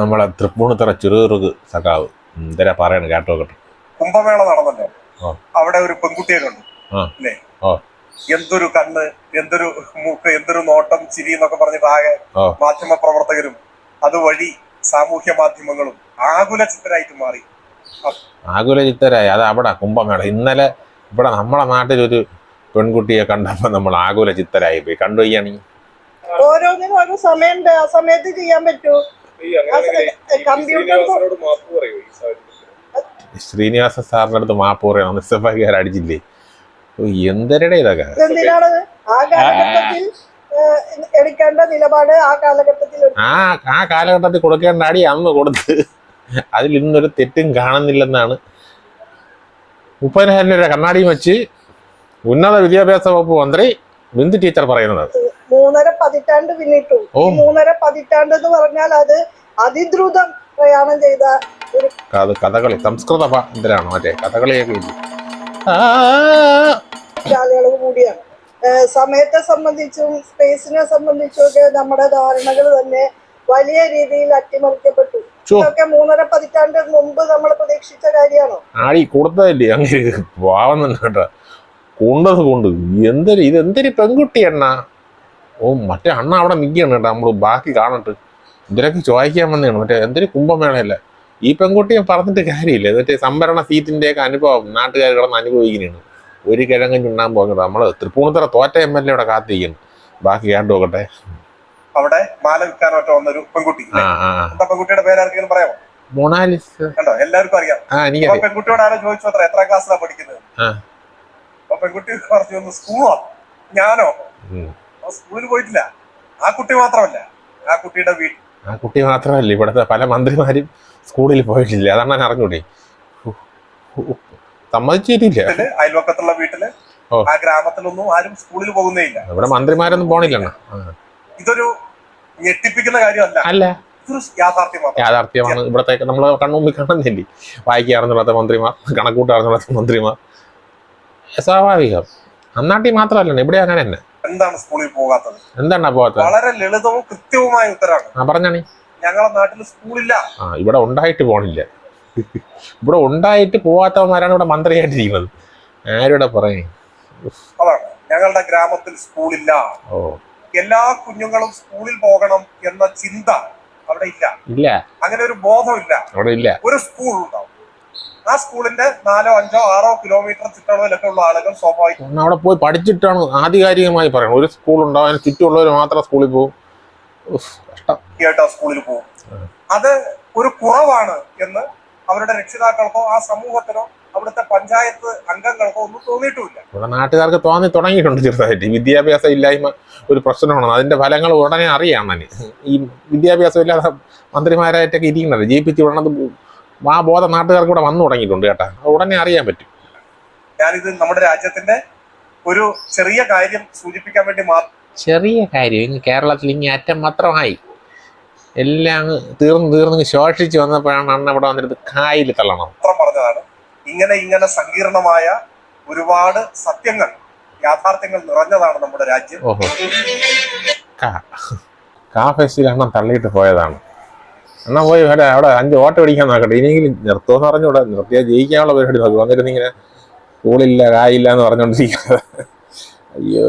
നമ്മളെ തൃപ്പൂണിത്തറ ചെറുകൃക് സഖാവ്. എന്തരാ പറയണ കേട്ടോ കേട്ടോ. കുംഭമേള നടന്നല്ലോ? അവിടെ ഒരു പെൺകുട്ടിയെ കണ്ടു ആ. അല്ലേ? എന്തൊരു കണ്ണ് എന്തൊരു മൂക്ക് എന്തൊരു നോട്ടം ചിരി എന്നൊക്കെ പറഞ്ഞിട്ട് ആകെ മാധ്യമ പ്രവർത്തകരും അതുവഴി സാമൂഹ്യ മാധ്യമങ്ങളും ആകുല ചിത്തരായിട്ട് മാറി. ആകുല ചിത്തരായി. അത് അവിടെ കുംഭമേള. ഇന്നലെ ഇവിടെ നമ്മളെ നാട്ടിലൊരു പെൺകുട്ടിയെ കണ്ടപ്പോൾ നമ്മൾ ആകുല ചിത്തരായി പോയി. കണ്ടു വയ്യാണെങ്കിൽ ഓരോന്നിനും ഓരോ സമയമുണ്ട്. ആ സമയത്ത് ചെയ്യാൻ പറ്റൂ. ശ്രീനിവാസ സാറിന്റെ അടുത്ത് മാപ്പ് പറയണം അടിച്ചില്ലേ? എന്തരടെ ഇതൊക്കെ എന്തിനാണ്? ആ കാലഘട്ടത്തിൽ ഏഹ്, എടുക്കേണ്ട നിലപാട് ആ കാലഘട്ടത്തിൽ ആ ആ കാലഘട്ടത്തിൽ കൊടുക്കേണ്ട അടി അന്ന് കൊടുത്ത്. അതിൽ ഇന്നൊരു തെറ്റും കാണുന്നില്ലെന്നാണ്. മുപ്പതിനായിരം രൂപ കണ്ണാടിയും വെച്ച് ഉന്നത വിദ്യാഭ്യാസ വകുപ്പ് മന്ത്രി ബിന്ദു ടീച്ചർ പറയുന്നത്. മൂന്നര പതിറ്റാണ്ട് പിന്നിട്ടു. ഈ മൂന്നര പതിറ്റാണ്ട് എന്ന് പറഞ്ഞാൽ അത് അതിദ്രുതം പ്രയാണം ചെയ്ത ഒരു കഥകളി സംസ്കൃത എന്തിനാണ് മറ്റേ കഥകളിയൊക്കെ കാലയളവ് കൂടിയാണ്. സമയത്തെ സംബന്ധിച്ചും സ്പേസിനെ സംബന്ധിച്ചും ഒക്കെ നമ്മുടെ ധാരണകൾ തന്നെ വലിയ രീതിയിൽ അട്ടിമറിക്കപ്പെട്ടു. ഇതൊക്കെ മൂന്നര പതിറ്റാണ്ട് മുമ്പ് നമ്മൾ പ്രതീക്ഷിച്ച കാര്യമാണോ? ആടി കൊടുത്തതല്ലേ അങ്ങനെ പാവം തന്നെ കേട്ടോ. കൊണ്ടത് കൊണ്ട്. എന്തൊരു ഇത് എന്തൊരു പെൺകുട്ടി അണ്ണ? ഓ മറ്റേ അണ്ണ അവിടെ നിൽക്കുകയാണ് കേട്ടോ. നമ്മൾ ബാക്കി കാണട്ട്. ഇതിനൊക്കെ ചോദിക്കാൻ വന്നതാണ്. മറ്റേ എന്തൊരു കുംഭമേളയല്ല ഈ പെൺകുട്ടിയെ പറഞ്ഞിട്ട് കാര്യമില്ല. എന്നിട്ട് സംഭരണ സീറ്റിന്റെയൊക്കെ അനുഭവം നാട്ടുകാർ കിടന്ന് അനുഭവിക്കുന്നതാണ്. ഒരു കിഴങ്ങൻ ചുണ്ടാൻ പോകുന്നത്. നമ്മൾ തൃപ്പൂണിത്തറ തോറ്റ എം എൽ എ ഇവിടെ കാത്തിരിക്കുന്നു. ബാക്കി കേട്ടു നോക്കട്ടെ. അവിടെ മാല വിൽക്കാനൊക്കെ വന്നൊരു പെൺകുട്ടി പെൺകുട്ടിയുടെ പേര് ആർക്കെങ്കിലും പറയാമോ? മൊണാലിസ്. കണ്ടോ? എല്ലാവർക്കും അറിയാം. പെൺകുട്ടിയോട് ആരോ ചോദിച്ചു അത്ര? എത്ര ക്ലാസ്സിലാണ് പഠിക്കുന്നത്? പെൺകുട്ടി പറഞ്ഞു സ്കൂളോ? ഞാനോ? സ്കൂളിൽ പോയിട്ടില്ല. ആ കുട്ടി മാത്രമല്ല. ആ കുട്ടിയുടെ വീട്ടിൽ ആ കുട്ടി മാത്രമല്ല. ഇവിടുത്തെ പല മന്ത്രിമാരും സ്കൂളിൽ പോയിട്ടില്ല. അതാണ് ഞാൻ അറിഞ്ഞൂടെ. സമ്മതിച്ചിട്ടില്ല. അയൽവക്കത്തുള്ള വീട്ടിൽ. ആ ഗ്രാമത്തിലൊന്നും ആരും സ്കൂളിൽ പോകുന്നേ ഇല്ല ഇവിടെ മന്ത്രിമാരൊന്നും പോണില്ല ഇതൊരു ഞെട്ടിപ്പിക്കുന്ന കാര്യമല്ല. അല്ല. യാഥാർത്ഥ്യം യാഥാർത്ഥ്യമാണ്. ഇവിടത്തെ നമ്മൾ കണ്ണുമ്പിൽ കാണുന്നില്ലേ? വായിക്കാറുന്നില്ലാത്ത മന്ത്രിമാർ കണക്കൂട്ടാറുന്നില്ലാത്ത മന്ത്രിമാർ. സ്വാഭാവികം. അന്നാട്ടി മാത്രമല്ല ഇവിടെ അങ്ങനെ തന്നെ. എന്താണ് സ്കൂളിൽ പോകാത്തത്? എന്താണ് പോകാത്തത്? വളരെ ലളിതവും കൃത്യവുമായ ഉത്തരമാണ് പറഞ്ഞാണി. ഞങ്ങളെ നാട്ടിൽ സ്കൂളില്ല. ആ ഇവിടെ ഉണ്ടായിട്ട് പോണില്ല. ഇവിടെ ഉണ്ടായിട്ട് പോവാത്തവന്മാരാണ് ഇവിടെ മന്ത്രിയായിട്ടിരിക്കുന്നത്. ആരുടെ പറയേ. അതാണ്. ഞങ്ങളുടെ ഗ്രാമത്തിൽ സ്കൂളില്ല. ഓ. എല്ലാ കുഞ്ഞുങ്ങളും സ്കൂളിൽ പോകണം എന്ന ചിന്ത അവിടെ ഇല്ല. ഇല്ല. അങ്ങനെ ഒരു ബോധമില്ല. അവിടെ ഇല്ല. ഒരു സ്കൂൾ ഉണ്ടാവും ആ സ്കൂളിന്റെ നാലോ അഞ്ചോ ആറോ കിലോമീറ്റർ ചുറ്റളവിലൊക്കെ ഉള്ള ആളുകൾ സ്വാഭാവികം അവിടെ പോയി പഠിച്ചിട്ടാണ് ആധികാരികമായി പറയുന്നത്. ഒരു സ്കൂൾ ഉണ്ടാവാൻ ചുറ്റുമുള്ളവർ മാത്രം സ്കൂളിൽ പോകും. ആ സ്കൂളിൽ പോകും. അത് ഒരു കുറവാണ് എന്ന് അവരുടെ രക്ഷിതാക്കൾക്കോ ആ സമൂഹത്തിനോ അവിടുത്തെ പഞ്ചായത്ത് അംഗങ്ങൾക്കോ ഒന്നും തോന്നിയിട്ടില്ല ഇവിടെ നാട്ടുകാർക്ക് തോന്നി തുടങ്ങിയിട്ടുണ്ട് ചെറുതായിട്ട്. വിദ്യാഭ്യാസം ഇല്ലായ്മ ഒരു പ്രശ്നമാണ് അതിന്റെ ഫലങ്ങൾ ഉടനെ അറിയാം ഈ വിദ്യാഭ്യാസം ഇല്ലാതെ മന്ത്രിമാരായിട്ടൊക്കെ ഇരിക്കുന്നത് ജയിപ്പിച്ച് വിടണത് ആ ബോധം നാട്ടുകാർക്ക് ഇവിടെ വന്നു തുടങ്ങിയിട്ടുണ്ട് കേട്ടാ. ഉടനെ അറിയാൻ പറ്റും. ഞാനിത് നമ്മുടെ രാജ്യത്തിന്റെ ഒരു ചെറിയ കാര്യം സൂചിപ്പിക്കാൻ വേണ്ടി മാത്രം ചെറിയ കാര്യം ഇങ്ങ് കേരളത്തിൽ ഇനി അറ്റം മാത്രമായി. എല്ലാം അങ്ങ് തീർന്ന് തീർന്ന് ശോഷിച്ച് വന്നപ്പോഴാണ് അണ്ണ ഇവിടെ വന്നിട്ട് കായിൽ തള്ളണം. പറഞ്ഞതാണ്. ഇങ്ങനെ ഇങ്ങനെ സങ്കീർണമായ ഒരുപാട് സത്യങ്ങൾ യാഥാർത്ഥ്യങ്ങൾ നിറഞ്ഞതാണ് നമ്മുടെ രാജ്യം. ഓഹോ. കാ കാ ഫെസ്റ്റിൽ അണ്ണൻ തള്ളിയിട്ട് പോയതാണ്. അണ്ണ പോയി അവിടെ അവിടെ അഞ്ച് ഓട്ടം അടിക്കാൻ നോക്കട്ടെ ഇനിയെങ്കിലും നിർത്തുമെന്ന് പറഞ്ഞൂടെ നിർത്തിയാൽ ജയിക്കാനുള്ള പരിപാടി. നോക്കി വന്നിരുന്നിങ്ങനെ സ്കൂളില്ല കായില്ല എന്ന് പറഞ്ഞുകൊണ്ടിരിക്കുന്നത്. അയ്യോ.